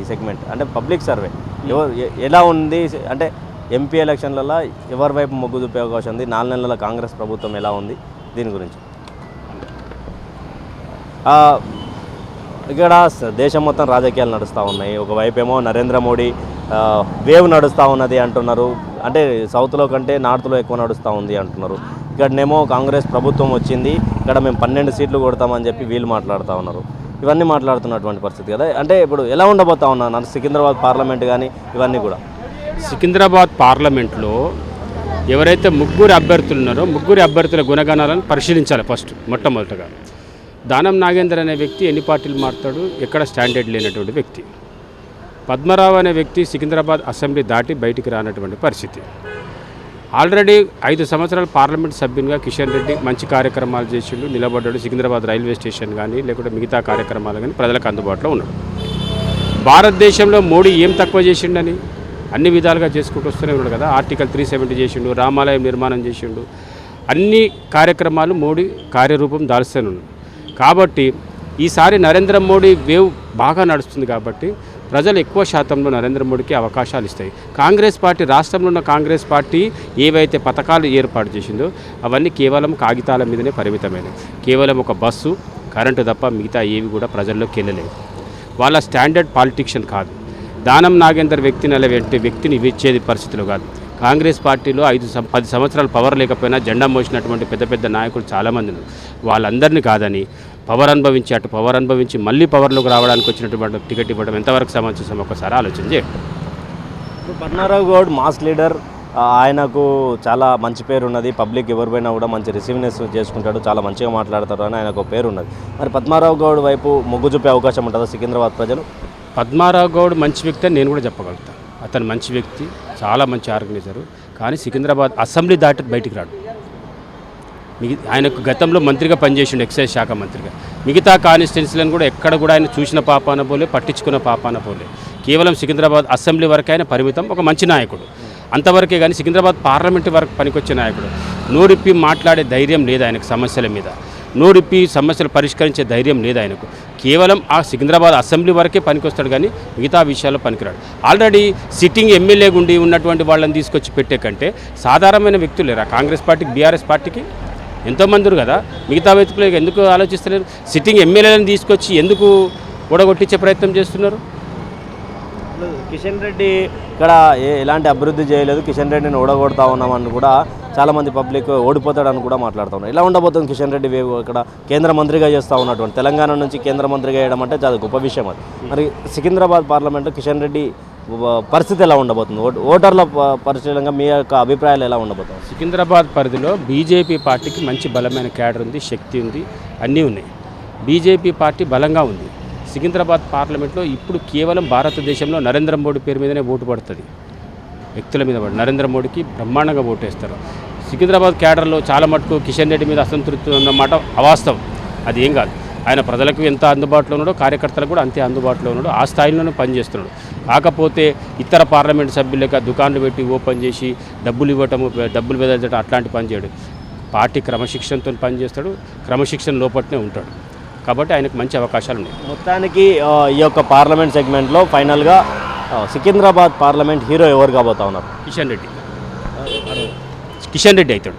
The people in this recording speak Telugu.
ఈ సెగ్మెంట్. అంటే పబ్లిక్ సర్వే. ఎవరు ఎ- ఎలా ఉంది? అంటే ఎంపీ ఎలక్షన్లలో ఎవరి వైపు మొగ్గు చూపే అవకాశం ఉంది? నాలుగు నెలల కాంగ్రెస్ ప్రభుత్వం ఎలా ఉంది? దీని గురించి. ఇక్కడ దేశం మొత్తం రాజకీయాలు నడుస్తూ ఉన్నాయి. ఒకవైపు ఏమో నరేంద్ర మోడీ వేవ్ నడుస్తూ ఉన్నది అంటున్నారు. అంటే సౌత్లో కంటే నార్త్లో ఎక్కువ నడుస్తూ ఉంది అంటున్నారు. ఇక్కడనేమో కాంగ్రెస్ ప్రభుత్వం వచ్చింది. ఇక్కడ మేము పన్నెండు సీట్లు కొడతామని చెప్పి వీళ్ళు మాట్లాడుతూ ఉన్నారు. ఇవన్నీ మాట్లాడుతున్నటువంటి పరిస్థితి కదా. అంటే ఇప్పుడు ఎలా ఉండబోతా ఉన్నా సికింద్రాబాద్ పార్లమెంట్ కానీ ఇవన్నీ కూడా? సికింద్రాబాద్ పార్లమెంట్లో ఎవరైతే ముగ్గురు అభ్యర్థులు ఉన్నారో ముగ్గురు అభ్యర్థుల గుణగణాలను పరిశీలించాలి ఫస్ట్ మొట్టమొదటగా. దానం నాగేందర్ అనే వ్యక్తి ఎన్ని పార్టీలు మారుతాడు? ఎక్కడ స్టాండర్డ్ లేనటువంటి వ్యక్తి. పద్మరావు అనే వ్యక్తి సికింద్రాబాద్ అసెంబ్లీ దాటి బయటికి రానటువంటి పరిస్థితి. ఆల్రెడీ ఐదు సంవత్సరాలు పార్లమెంట్ సభ్యునిగా కిషన్ రెడ్డి మంచి కార్యక్రమాలు చేసిండు నిలబడ్డాడు. సికింద్రాబాద్ రైల్వే స్టేషన్ కానీ లేకుంటే మిగతా కార్యక్రమాలు కానీ ప్రజలకు అందుబాటులో ఉన్నాడు. భారతదేశంలో మోడీ ఏం తక్కువ చేసిండని అన్ని విధాలుగా చేసుకుంటూ వస్తూనే ఉన్నాడు కదా. ఆర్టికల్ త్రీ సెవెంటీ చేసిండు రామాలయం నిర్మాణం చేసిండు. అన్ని కార్యక్రమాలు మోడీ కార్యరూపం దాల్స్తూనే కాబట్టి ఈసారి నరేంద్ర మోడీ వేవ్ బాగా నడుస్తుంది కాబట్టి ప్రజలు ఎక్కువ శాతంలో నరేంద్ర మోడీకి అవకాశాలు ఇస్తాయి. కాంగ్రెస్ పార్టీ రాష్ట్రంలో ఉన్న కాంగ్రెస్ పార్టీ ఏవైతే పథకాలు ఏర్పాటు చేసిందో అవన్నీ కేవలం కాగితాల మీదనే పరిమితమైనవి. కేవలం ఒక బస్సు కరెంటు తప్ప మిగతా ఏవి కూడా ప్రజల్లోకి వెళ్ళలేవు వాళ్ళ స్టాండర్డ్ పాలిటిక్షన్ కాదు. దానం నాగేందర్ వ్యక్తిని అలా వ్యక్తిని ఇచ్చేది పరిస్థితులు కాదు. కాంగ్రెస్ పార్టీలో ఐదు సం- పది సంవత్సరాలు పవర్ లేకపోయినా జెండా మోసినటువంటి పెద్ద పెద్ద నాయకులు చాలామంది వాళ్ళందరినీ కాదని పవర్ అనుభవించి అటు పవర్ అనుభవించి మళ్ళీ పవర్లోకి రావడానికి వచ్చినటువంటి టికెట్ ఇవ్వడం ఎంతవరకు సమంజసం? ఒకసారి ఆలోచన చేయండి. పద్మారావు గౌడ్ మాస్ లీడర్ ఆయనకు చాలా మంచి పేరు ఉన్నది. పబ్లిక్ ఎవరిపైనా కూడా మంచి రిసీవ్నెస్ చేసుకుంటాడు చాలా మంచిగా మాట్లాడతాడు అని ఆయనకు ఒక పేరు ఉన్నది. మరి పద్మారావు గౌడ్ వైపు మొగ్గు చూపే అవకాశం ఉంటుందా సికింద్రాబాద్ ప్రజలు? పద్మారావు గౌడ్ మంచి వ్యక్తి అని నేను కూడా చెప్పగలుగుతాను అతను మంచి వ్యక్తి చాలా మంచి ఆర్గనైజరు. కానీ సికింద్రాబాద్ అసెంబ్లీ దాటి బయటికి రాడు. మిగి ఆయనకు గతంలో మంత్రిగా పనిచేసిండు ఎక్సైజ్ శాఖ మంత్రిగా. మిగతా కానిస్టెన్సీలను కూడా ఎక్కడ కూడా ఆయన చూసిన పాపాన పోలే పట్టించుకున్న పాపాన పోలే. కేవలం సికింద్రాబాద్ అసెంబ్లీ వరకు ఆయన పరిమితం ఒక మంచి నాయకుడు. అంతవరకే కానీ సికింద్రాబాద్ పార్లమెంటు వరకు పనికొచ్చే నాయకుడు. నోరిప్పి మాట్లాడే ధైర్యం లేదు ఆయనకు సమస్యల మీద. నోరిప్పి సమస్యలు పరిష్కరించే ధైర్యం లేదు ఆయనకు. కేవలం ఆ సికింద్రాబాద్ అసెంబ్లీ వరకే పనికొస్తాడు కానీ మిగతా విషయాల్లో పనికిరాడు. ఆల్రెడీ సిట్టింగ్ ఎమ్మెల్యే గుండి ఉన్నటువంటి వాళ్ళని తీసుకొచ్చి పెట్టే కంటే సాధారణమైన వ్యక్తులు లేరా? కాంగ్రెస్ పార్టీకి బీఆర్ఎస్ పార్టీకి? ఎంతోమంది కదా? మిగతా వ్యక్తులు ఎందుకు ఆలోచిస్తలేరు? సిట్టింగ్ ఎమ్మెల్యేలను తీసుకొచ్చి ఎందుకు ఓడగొట్టించే ప్రయత్నం చేస్తున్నారు? కిషన్ రెడ్డి ఇక్కడ ఏ- ఎలాంటి అభివృద్ధి చేయలేదు. కిషన్ రెడ్డిని ఓడగొడతా ఉన్నామని కూడా చాలామంది పబ్లిక్ ఓడిపోతాడని కూడా మాట్లాడుతూ ఉన్నారు. ఎలా ఉండబోతుంది కిషన్ రెడ్డి వేవ్ ఇక్కడ కేంద్ర మంత్రిగా చేస్తూ ఉన్నటువంటి? తెలంగాణ నుంచి కేంద్ర మంత్రిగా వేయడం అంటే చాలా గొప్ప విషయం అది. మరి సికింద్రాబాద్ పార్లమెంట్లో కిషన్ రెడ్డి పరిస్థితి ఎలా ఉండబోతుంది? ఓటర్ల ప- పరిశీలనగా మీ యొక్క అభిప్రాయాలు ఎలా ఉండబోతుంది సికింద్రాబాద్ పరిధిలో బీజేపీ పార్టీకి మంచి బలమైన క్యాడర్ ఉంది శక్తి ఉంది అన్నీ ఉన్నాయి. బీజేపీ పార్టీ బలంగా ఉంది. సికింద్రాబాద్ పార్లమెంట్లో ఇప్పుడు కేవలం భారతదేశంలో నరేంద్ర మోడీ పేరు మీదనే ఓటు పడుతుంది. వ్యక్తుల మీద పడి నరేంద్ర మోడీకి బ్రహ్మాండంగా ఓటేస్తారు. సికింద్రాబాద్ క్యాడర్లో చాలా మటుకు కిషన్ రెడ్డి మీద అసంతృప్తి ఉందన్నమాట అవాస్తవం. అది ఏం కాదు. ఆయన ప్రజలకు ఎంత అందుబాటులో ఉన్నాడో కార్యకర్తలకు కూడా అంతే అందుబాటులో ఉన్నాడు. ఆ స్థాయిలోనే పనిచేస్తున్నాడు. కాకపోతే ఇతర పార్లమెంట్ సభ్యులక దుకాన్లు పెట్టి ఓపెన్ చేసి డబ్బులు ఇవ్వటము డబ్బులు వెదల్చడం అట్లాంటి పని చేయడు. పార్టీ క్రమశిక్షణతో పనిచేస్తాడు. క్రమశిక్షణ లోపట్నే ఉంటాడు. కాబట్టి ఆయనకు మంచి అవకాశాలు ఉన్నాయి. మొత్తానికి ఈ యొక్క పార్లమెంట్ సెగ్మెంట్లో ఫైనల్గా సికింద్రాబాద్ పార్లమెంట్ హీరో ఎవరు కాబోతా ఉన్నారు? కిషన్ రెడ్డి. కిషన్ రెడ్డి అవుతాడు.